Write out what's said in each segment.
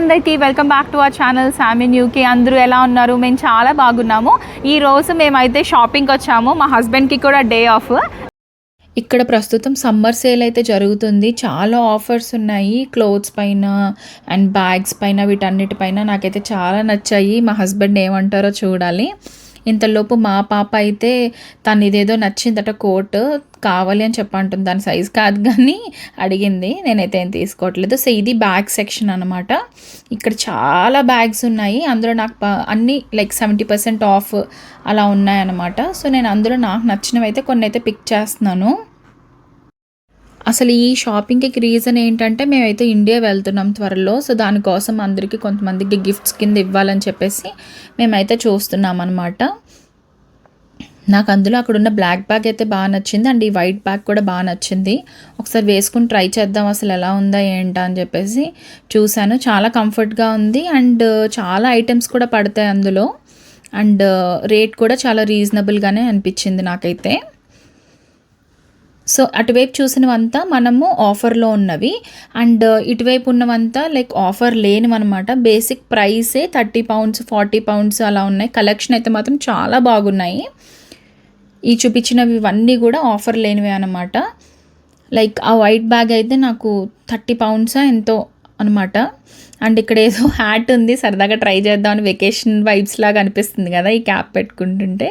అందరికీ welcome back to our channel సామిన్ UK అందరూ ఎలా ఉన్నారు? మేము చాలా బాగున్నాము. ఈ రోజు మేమైతే షాపింగ్కి వచ్చాము. మా హస్బెండ్కి కూడా డే ఆఫ్. ఇక్కడ ప్రస్తుతం సమ్మర్ సేల్ అయితే జరుగుతుంది. చాలా ఆఫర్స్ ఉన్నాయి. క్లోత్స్ పైన అండ్ బ్యాగ్స్ పైన వీటన్నిటిపైన నాకైతే చాలా నచ్చాయి. మా హస్బెండ్ ఏమంటారో చూడాలి. ఇంతలోపు మా పాప అయితే తను ఇదేదో నచ్చిందట కోట్ కావాలి అని చెప్పంటుంది. దాని సైజ్ కాదు కానీ అడిగింది. నేనైతే ఏం తీసుకోవట్లేదు. సో ఇది బ్యాగ్ సెక్షన్ అనమాట ఇక్కడ చాలా బ్యాగ్స్ ఉన్నాయి. అందులో నాకు ప- లైక్ సెవెంటీ పర్సెంట్ ఆఫ్ అలా ఉన్నాయన్నమాట. సో నేను అందులో నాకు నచ్చినవి అయితే కొన్ని అయితే పిక్ చేస్తున్నాను. అసలు ఈ షాపింగ్కి రీజన్ ఏంటంటే మేమైతే ఇండియా వెళ్తున్నాం త్వరలో సో దానికోసం అందరికీ కొంతమందికి గిఫ్ట్స్ కింద ఇవ్వాలని చెప్పేసి మేమైతే చూస్తున్నాం అనమాట నాకు అందులో అక్కడ ఉన్న బ్లాక్ బ్యాగ్ అయితే బాగా నచ్చింది అండ్ ఈ వైట్ బ్యాగ్ కూడా బాగా నచ్చింది. ఒకసారి వేసుకుని ట్రై చేద్దాం అసలు ఎలా ఉందా ఏంటా అని చెప్పేసి చూశాను. చాలా కంఫర్ట్గా ఉంది అండ్ చాలా ఐటమ్స్ కూడా పడతాయి అందులో. అండ్ రేట్ కూడా చాలా రీజనబుల్గానే అనిపించింది నాకైతే. సో అటువైపు చూసినవంతా మనము ఆఫర్లో ఉన్నవి. అండ్ uh, ఇటువైపు ఉన్నవంతా లైక్ ఆఫర్ లేనివన్నమాట. బేసిక్ ప్రైసే థర్టీ పౌండ్స్ ఫార్టీ పౌండ్స్ అలా ఉన్నాయి. కలెక్షన్ అయితే మాత్రం చాలా బాగున్నాయి. ఈ చూపించినవి ఇవన్నీ కూడా ఆఫర్ లేనివే అనమాట లైక్ ఆ వైట్ బ్యాగ్ అయితే నాకు థర్టీ పౌండ్స్ ఎంతో అనమాట అండ్ ఇక్కడ ఏదో హ్యాట్ ఉంది సరదాగా ట్రై చేద్దామని వెకేషన్ వైబ్స్ లాగా అనిపిస్తుంది కదా ఈ క్యాప్ పెట్టుకుంటుంటే.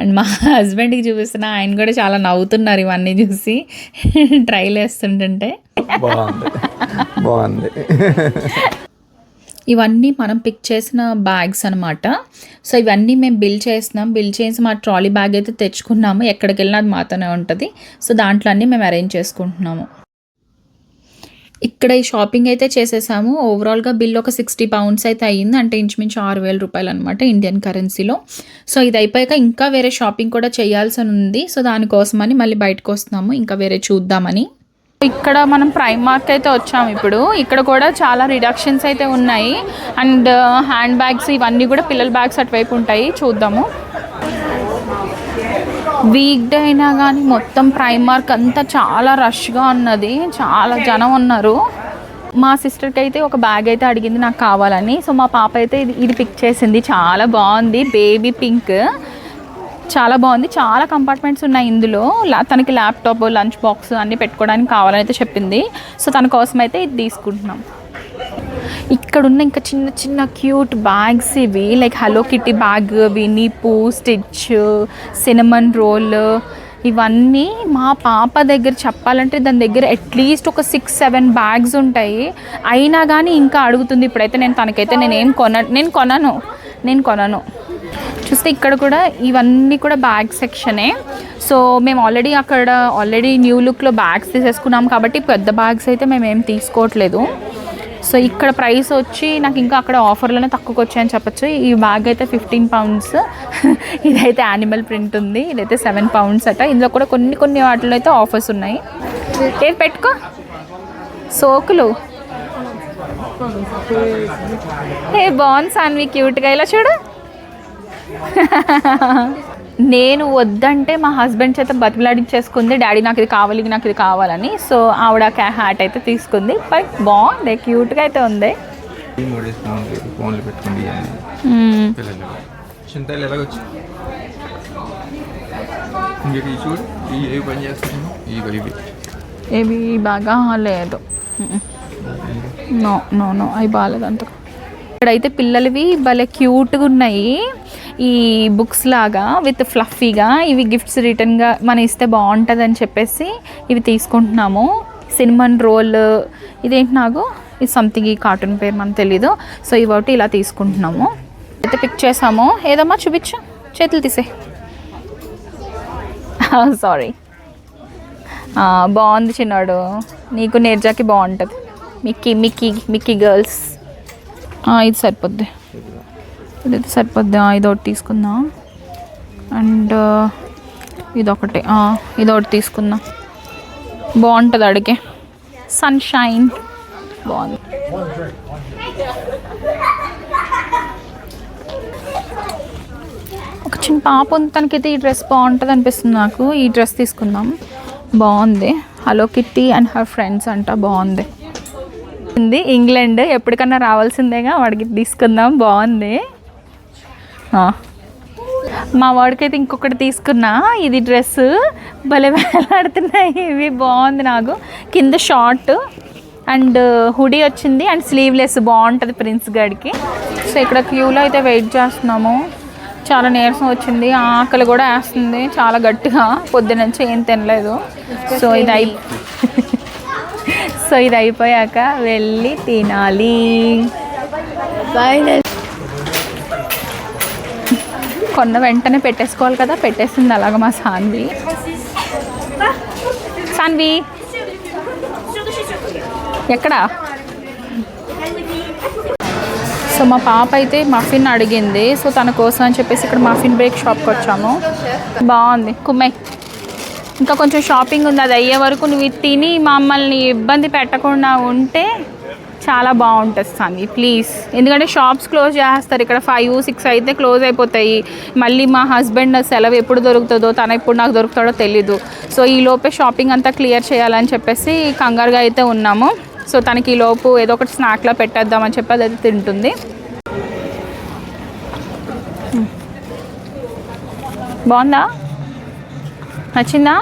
అండ్ మా హస్బెండ్కి చూపిస్తున్న ఆయన కూడా చాలా నవ్వుతున్నారు ఇవన్నీ చూసి. ట్రైల్ వేస్తుంటుంటే బాగుంది. బాగుంది. ఇవన్నీ మనం పిక్ చేసిన బ్యాగ్స్ అనమాట సో ఇవన్నీ మేము బిల్ చేస్తున్నాం. బిల్ చేసి మా ట్రాలీ బ్యాగ్ అయితే తెచ్చుకున్నాము. ఎక్కడికి వెళ్ళినా అది మాతోనే ఉంటుంది. సో దాంట్లో అన్నీ మేము అరేంజ్ చేసుకుంటున్నాము. ఇక్కడ ఈ షాపింగ్ అయితే చేసేసాము. ఓవరాల్గా బిల్ ఒక సిక్స్టీ పౌండ్స్ అయితే అయ్యింది. అంటే ఇంచుమించు ఆరు వేల రూపాయలు అనమాట ఇండియన్ కరెన్సీలో సో ఇది అయిపోయాక ఇంకా వేరే షాపింగ్ కూడా చేయాల్సి ఉంది. సో దానికోసమని మళ్ళీ బయటకు వస్తున్నాము. ఇంకా వేరే చూద్దామని. ఇక్కడ మనం ప్రైమ్ మార్క్ అయితే వచ్చాము ఇప్పుడు. ఇక్కడ కూడా చాలా రిడక్షన్స్ అయితే ఉన్నాయి. అండ్ హ్యాండ్ బ్యాగ్స్ ఇవన్నీ కూడా పిల్లల బ్యాగ్స్ అటువైపు ఉంటాయి. చూద్దాము. వీక్ డే అయినా కానీ మొత్తం ప్రైమ్ మార్క్ అంతా చాలా రష్గా ఉన్నది. చాలా జనం ఉన్నారు. మా సిస్టర్కి అయితే ఒక బ్యాగ్ అయితే అడిగింది నాకు కావాలని. సో మా పాప అయితే ఇది ఇది పిక్ చేసింది. చాలా బాగుంది. బేబీ పింక్ చాలా బాగుంది. చాలా కంపార్ట్మెంట్స్ ఉన్నాయి ఇందులో. తనకి ల్యాప్టాప్ లంచ్ బాక్స్ అన్నీ పెట్టుకోవడానికి కావాలని అయితే చెప్పింది. సో తన కోసం అయితే ఇది తీసుకుంటున్నాం. ఇక్కడ ఉన్న ఇంకా చిన్న చిన్న క్యూట్ బ్యాగ్స్ ఇవి. Like hello kitty bag winnie pooh stitch cinnamon role ఇవన్నీ మా పాప దగ్గర చెప్పాలంటే దాని దగ్గర అట్లీస్ట్ ఒక సిక్స్ సెవెన్ బ్యాగ్స్ ఉంటాయి. అయినా కానీ ఇంకా అడుగుతుంది ఇప్పుడైతే నేను తనకైతే నేను కొన నేను కొనను. నేను కొనను. చూస్తే ఇక్కడ కూడా ఇవన్నీ కూడా బ్యాగ్ సెక్షనే సో మేము ఆల్రెడీ అక్కడ ఆల్రెడీ న్యూ లుక్లో బ్యాగ్స్ తీసేసుకున్నాం కాబట్టి పెద్ద బ్యాగ్స్ అయితే మేము ఏం తీసుకోవట్లేదు. సో ఇక్కడ ప్రైస్ వచ్చి నాకు ఇంకా అక్కడ ఆఫర్లోనే తక్కువకి వచ్చాయని చెప్పొచ్చు. ఈ బ్యాగ్ అయితే ఫిఫ్టీన్ పౌండ్స్ ఇదైతే యానిమల్ ప్రింట్ ఉంది. ఇదైతే సెవెన్ పౌండ్స్ అట. ఇందులో కూడా కొన్ని కొన్ని వాటిలో అయితే ఆఫర్స్ ఉన్నాయి. ఏది పెట్టుకో? సోకులు. ఏ బాగుంది సాన్వి. క్యూట్గా. ఇలా చూడు. నేను వద్దంటే మా హస్బెండ్ చేత బతిమలాడించేసుకుంది. డాడీ నాకు ఇది కావాలి నాకు ఇది కావాలని. సో ఆవిడ క్యా హ్యాట్ అయితే తీసుకుంది. బట్ బాగుంది క్యూట్గా అయితే ఉంది. ఫోన్లు ఫోన్లు పెట్టుకుంది అని. మ్మ్. పిల్లలు చింతలు ఎలాగొచ్చు ఇంక ఈ చూడు ఈ ఏ పని చేస్తున్నాను ఈ ఇవి ఇవి బాగా లేదు. నో నో నో అవి బాగాలేదు అంత ఇక్కడైతే పిల్లలవి భలే క్యూట్గా ఉన్నాయి. ఈ బుక్స్ లాగా విత్ ఫ్లఫీగా ఇవి గిఫ్ట్స్ రిటర్న్గా మనం ఇస్తే బాగుంటుంది అని చెప్పేసి ఇవి తీసుకుంటున్నాము. సినిమన్ రోల్ ఇదేంటి నాకు ఇది సంథింగ్ ఈ కార్టూన్ పేరు మనకు తెలీదు. సో ఇవి ఇలా తీసుకుంటున్నాము. అయితే పిక్ చేసాము. ఏదమ్మా చూపించు? చేతులు తీసే. Oh, సారీ బాగుంది చిన్నాడు. నీకు నేర్జాకి బాగుంటుంది. మిక్కీ మిక్కీ మిక్కీ గర్ల్స్ ఇది సరిపోద్ది. ఇదైతే సరిపోద్ది. ఇది ఒకటి తీసుకుందాం. అండ్ ఇదొకటి. ఇది ఒకటి తీసుకుందాం. బాగుంటుంది అడిగే. సన్షైన్ బాగుంది. ఒక చిన్న పాప ఉంది. తనకైతే ఈ డ్రెస్ బాగుంటుంది అనిపిస్తుంది నాకు. ఈ డ్రెస్ తీసుకుందాం. బాగుంది. Hello kitty and her friends అంట. బాగుంది. ఉంది. ఇంగ్లాండ్ ఎప్పటికన్నా రావాల్సిందేగా వాడికి తీసుకుందాం. బాగుంది. మా వాడికైతే ఇంకొకటి తీసుకున్నా. ఇది డ్రెస్ భలే వేలాడుతున్నాయి. ఇవి బాగుంది నాకు. కింద షార్ట్ అండ్ హుడీ వచ్చింది అండ్ స్లీవ్లెస్. బాగుంటుంది ప్రిన్స్ గడికి. సో ఇక్కడ క్యూలో అయితే వెయిట్ చేస్తున్నాము. చాలా నీరసం వచ్చింది. ఆకలి కూడా వేస్తుంది. చాలా గట్టిగా. పొద్దున నుంచి ఏం తినలేదు. సో ఇది అయి సో ఇది అయిపోయాక వెళ్ళి తినాలి. కొన్న వెంటనే పెట్టేసుకోవాలి కదా పెట్టేసింది అలాగ మా సాన్వి. సాన్వి! ఎక్కడా? సో మా పాప అయితే మఫిన్ అడిగింది. సో తన కోసం అని చెప్పేసి ఇక్కడ మఫిన్ బ్రేక్ షాప్కి వచ్చాము. బాగుంది. కుమ్మే. ఇంకా కొంచెం షాపింగ్ ఉంది. అది అయ్యే వరకు నువ్వు తిని మమ్మల్ని ఇబ్బంది పెట్టకుండా ఉంటే చాలా బాగుంటుంది సామి ప్లీజ్ ఎందుకంటే షాప్స్ క్లోజ్ చేస్తారు ఇక్కడ ఫైవ్ సిక్స్ అయితే క్లోజ్ అయిపోతాయి. మళ్ళీ మా హస్బెండ్ సెలవు ఎప్పుడు దొరుకుతుందో తన ఎప్పుడు నాకు దొరుకుతాడో తెలీదు. సో ఈ లోపే షాపింగ్ అంతా క్లియర్ చేయాలని చెప్పేసి కంగారుగా అయితే ఉన్నాము. సో తనకి ఈ లోపు ఏదో ఒకటి స్నాక్లా పెట్టేద్దామని చెప్పి అది అయితే తింటుంది. బాగుందా? నచ్చిందా?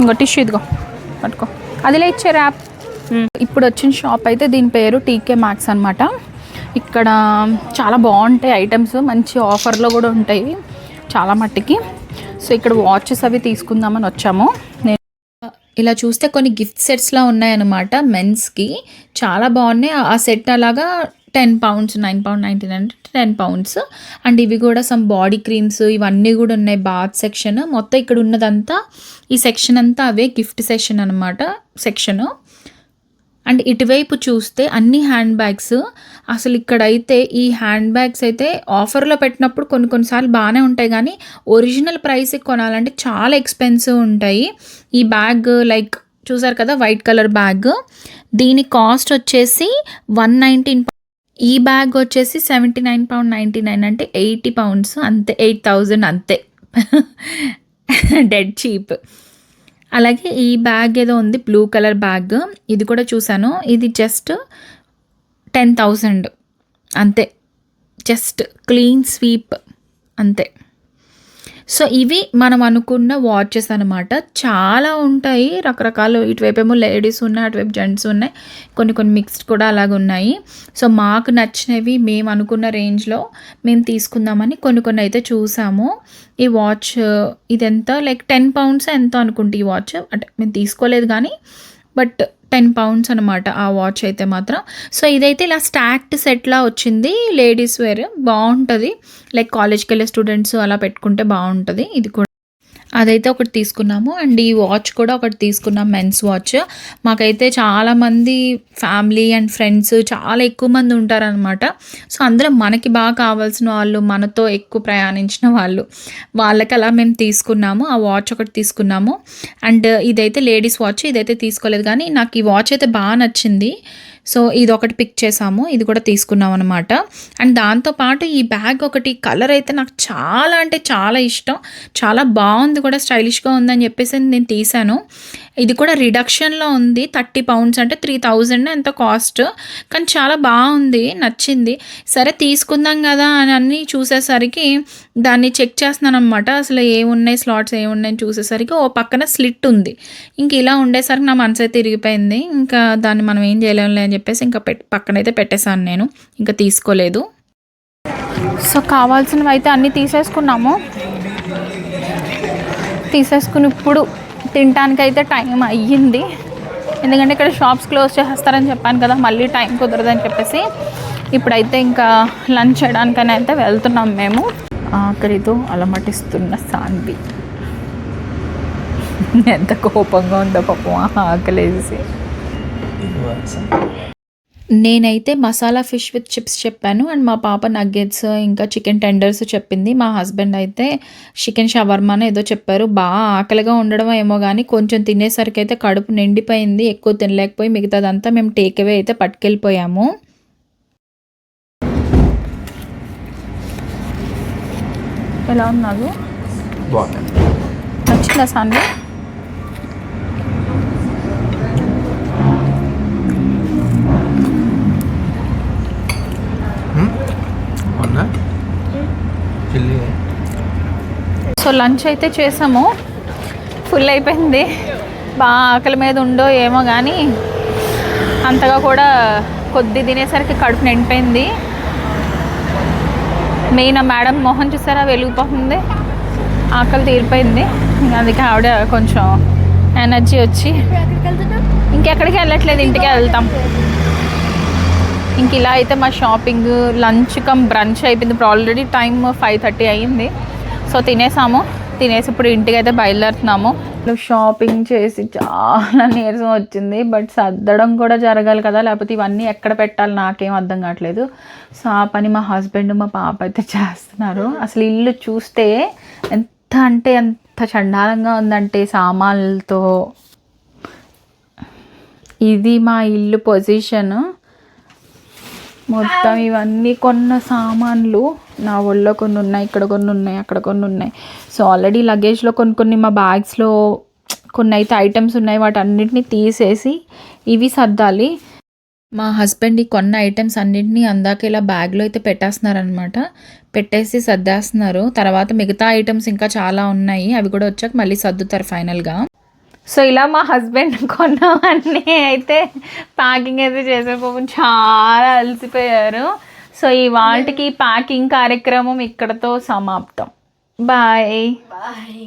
ఇంకో టిష్యూ ఇదిగో పట్టుకో. అదిలే ఇచ్చారు యాప్. ఇప్పుడు వచ్చిన షాప్ అయితే దీని పేరు టీకే మ్యాక్స్ అనమాట ఇక్కడ చాలా బాగుంటాయి ఐటమ్స్ మంచి ఆఫర్లో కూడా ఉంటాయి చాలా మట్టికి. సో ఇక్కడ వాచెస్ అవి తీసుకుందామని వచ్చాము. నేను ఇలా చూస్తే కొన్ని గిఫ్ట్ సెట్స్లా ఉన్నాయన్నమాట మెన్స్కి. చాలా బాగున్నాయి. ఆ సెట్ అలాగా ten pounds nine pound nineteen అంటే టెన్ పౌండ్స్ అండ్ ఇవి కూడా సమ్ బాడీ క్రీమ్స్ ఇవన్నీ కూడా ఉన్నాయి బాత్ సెక్షన్ మొత్తం ఇక్కడ ఉన్నదంతా ఈ సెక్షన్ అంతా అవే గిఫ్ట్ సెక్షన్ అనమాట సెక్షను అండ్ ఇటువైపు చూస్తే అన్ని హ్యాండ్ బ్యాగ్స్ అసలు ఇక్కడైతే ఈ హ్యాండ్ బ్యాగ్స్ అయితే ఆఫర్లో పెట్టినప్పుడు కొన్ని కొన్నిసార్లు బాగానే ఉంటాయి కానీ ఒరిజినల్ ప్రైస్కి కొనాలంటే చాలా ఎక్స్పెన్సివ్ ఉంటాయి. ఈ బ్యాగ్ లైక్ చూసారు కదా వైట్ కలర్ బ్యాగ్ దీని కాస్ట్ వచ్చేసి వన్ నైన్టీన్ ఈ బ్యాగ్ వచ్చేసి seventy nine pound ninety nine అంటే ఎయిటీ పౌండ్స్ అంతే ఎయిట్ థౌజండ్ అంతే. డెడ్ చీప్ అలాగే ఈ బ్యాగ్ ఏదో ఉంది బ్లూ కలర్ బ్యాగ్. ఇది కూడా చూసాను ఇది జస్ట్ టెన్ థౌజండ్. అంతే. జస్ట్ క్లీన్ స్వీప్ అంతే. సో ఇవి మనం అనుకున్న వాచెస్ అనమాట చాలా ఉంటాయి. రకరకాలు ఇటువైపు ఏమో లేడీస్ ఉన్నాయి అటువైపు జెంట్స్ ఉన్నాయి. కొన్ని కొన్ని మిక్స్డ్ కూడా అలాగ ఉన్నాయి. సో మాకు నచ్చినవి మేము అనుకున్న రేంజ్లో మేము తీసుకుందామని కొన్ని కొన్ని అయితే చూసాము. ఈ వాచ్ ఇదెంత? లైక్ టెన్ పౌండ్స్ ఎంతో అనుకుంటే ఈ వాచ్. అంటే మేము తీసుకోలేదు కానీ బట్ టెన్ పౌండ్స్ అనమాట ఆ వాచ్ అయితే మాత్రం. సో ఇదైతే ఇలా స్టాక్డ్ సెట్లా వచ్చింది. లేడీస్ వేర్ బాగుంటుంది. లైక్ కాలేజ్కి వెళ్ళే స్టూడెంట్స్ అలా పెట్టుకుంటే బాగుంటుంది. ఇది కూడా అదైతే ఒకటి తీసుకున్నాము. అండ్ ఈ వాచ్ కూడా ఒకటి తీసుకున్నాం మెన్స్ వాచ్ మాకైతే చాలామంది ఫ్యామిలీ అండ్ ఫ్రెండ్స్ చాలా ఎక్కువ మంది ఉంటారనమాట సో అందులో మనకి బాగా కావాల్సిన వాళ్ళు మనతో ఎక్కువ ప్రయాణించిన వాళ్ళు వాళ్ళకి అలా మేము తీసుకున్నాము. ఆ వాచ్ ఒకటి తీసుకున్నాము. అండ్ ఇదైతే లేడీస్ వాచ్ ఇదైతే తీసుకోలేదు. కానీ నాకు ఈ వాచ్ అయితే బాగా నచ్చింది. సో ఇది ఒకటి పిక్ చేసాము ఇది కూడా తీసుకున్నాం అనమాట అండ్ దాంతోపాటు ఈ బ్యాగ్ ఒకటి కలర్ అయితే నాకు చాలా అంటే చాలా ఇష్టం. చాలా బాగుంది కూడా స్టైలిష్గా ఉందని చెప్పేసి నేను తీశాను ఇది కూడా రిడక్షన్లో ఉంది థర్టీ పౌండ్స్ అంటే త్రీ థౌజండ్ ఎంత కాస్ట్ కానీ చాలా బాగుంది నచ్చింది. సరే తీసుకుందాం కదా అని అన్నీ చూసేసరికి దాన్ని చెక్ చేస్తున్నాను అనమాట అసలు ఏమున్నాయి స్లాట్స్ ఏమున్నాయి చూసేసరికి ఓ పక్కన స్లిట్ ఉంది. ఇంక ఇలా ఉండేసరికి నా మనసు అయితే తిరిగిపోయింది. ఇంకా దాన్ని మనం ఏం చేయలేములే అని చెప్పేసి ఇంకా పెట్ పక్కనైతే పెట్టేశాను నేను. ఇంకా తీసుకోలేదు. సో కావాల్సినవి అయితే అన్నీ తీసేసుకున్నాము. తీసేసుకుని ఇప్పుడు తినటానికైతే టైం అయ్యింది. ఎందుకంటే ఇక్కడ షాప్స్ క్లోజ్ చేసేస్తారని చెప్పాను కదా మళ్ళీ టైం కుదరదని చెప్పేసి. ఇప్పుడైతే ఇంకా లంచ్ చేయడానికని అయితే వెళ్తున్నాం మేము. ఆఖరితో అలమటిస్తున్న సాన్వి. ఎంత కోపంగా ఉందో పాపం ఆకలేసి. నేనైతే మసాలా ఫిష్ విత్ చిప్స్ చెప్పాను. అండ్ మా పాప నగ్గెట్స్ ఇంకా చికెన్ టెండర్స్ చెప్పింది. మా హస్బెండ్ అయితే చికెన్ షవర్మానో ఏదో చెప్పారు. బాగా ఆకలిగా ఉండడం ఏమో కానీ కొంచెం తినేసరికి అయితే కడుపు నిండిపోయింది. ఎక్కువ తినలేకపోయి మిగతాదంతా మేము టేక్ అవే అయితే పట్టుకెళ్ళిపోయాము. ఎలా ఉన్నావు నచ్చిందా సాండ్ సో లంచ్ అయితే చేసాము. ఫుల్ అయిపోయింది. బాగా ఆకలి మీద ఉండో ఏమో కానీ అంతగా కూడా కొద్ది తినేసరికి కడుపు నిండిపోయింది. మెయిన్ ఆ మేడం మొహం చూసారా? వెలిగిపోతుంది ఆకలి తీరిపోయింది. అందుకే ఆవిడ కొంచెం ఎనర్జీ వచ్చి ఇంకెక్కడికి వెళ్ళట్లేదు ఇంటికి వెళ్తాం. ఇంక ఇలా అయితే మా షాపింగ్ లంచ్ కమ్ బ్రంచ్ అయిపోయింది. ఇప్పుడు ఆల్రెడీ టైం ఫైవ్ థర్టీ అయ్యింది సో తినేసాము. తినేసి ఇప్పుడు ఇంటికి అయితే బయలుదేరుతున్నాము. షాపింగ్ చేసి చాలా నీరసం వచ్చింది. బట్ సర్దడం కూడా జరగాలి కదా. లేకపోతే ఇవన్నీ ఎక్కడ పెట్టాలి నాకేం అర్థం కావట్లేదు. సో ఆ పని మా హస్బెండ్ మా పాప అయితే చేస్తున్నారు. అసలు ఇల్లు చూస్తే ఎంత అంటే ఎంత చండాలంగా ఉందంటే సామాన్లతో. ఇది మా ఇల్లు పొజిషన్. మొత్తం ఇవన్నీ కొన్న సామాన్లు. నా ఒళ్ళో కొన్ని ఉన్నాయి ఇక్కడ కొన్ని ఉన్నాయి అక్కడ కొన్ని ఉన్నాయి. సో ఆల్రెడీ లగేజ్లో కొన్ని కొన్ని మా బ్యాగ్స్లో కొన్ని అయితే ఐటమ్స్ ఉన్నాయి. వాటి అన్నిటిని తీసేసి ఇవి సర్దాలి. మా హస్బెండ్ ఈ కొన్న ఐటమ్స్ అన్నింటినీ అందాక ఇలా బ్యాగ్లో అయితే పెట్టేస్తున్నారనమాట పెట్టేసి సర్దేస్తున్నారు. తర్వాత మిగతా ఐటమ్స్ ఇంకా చాలా ఉన్నాయి. అవి కూడా వచ్చాక మళ్ళీ సర్దుతారు ఫైనల్గా సో ఇలా మా హస్బెండ్ కొన్నవన్నీ అయితే ప్యాకింగ్ అయితే చేసే పాపం చాలా అలసిపోయారు. సో ఈ వాళ్ళకి ప్యాకింగ్ కార్యక్రమం ఇక్కడతో సమాప్తం. Bye bye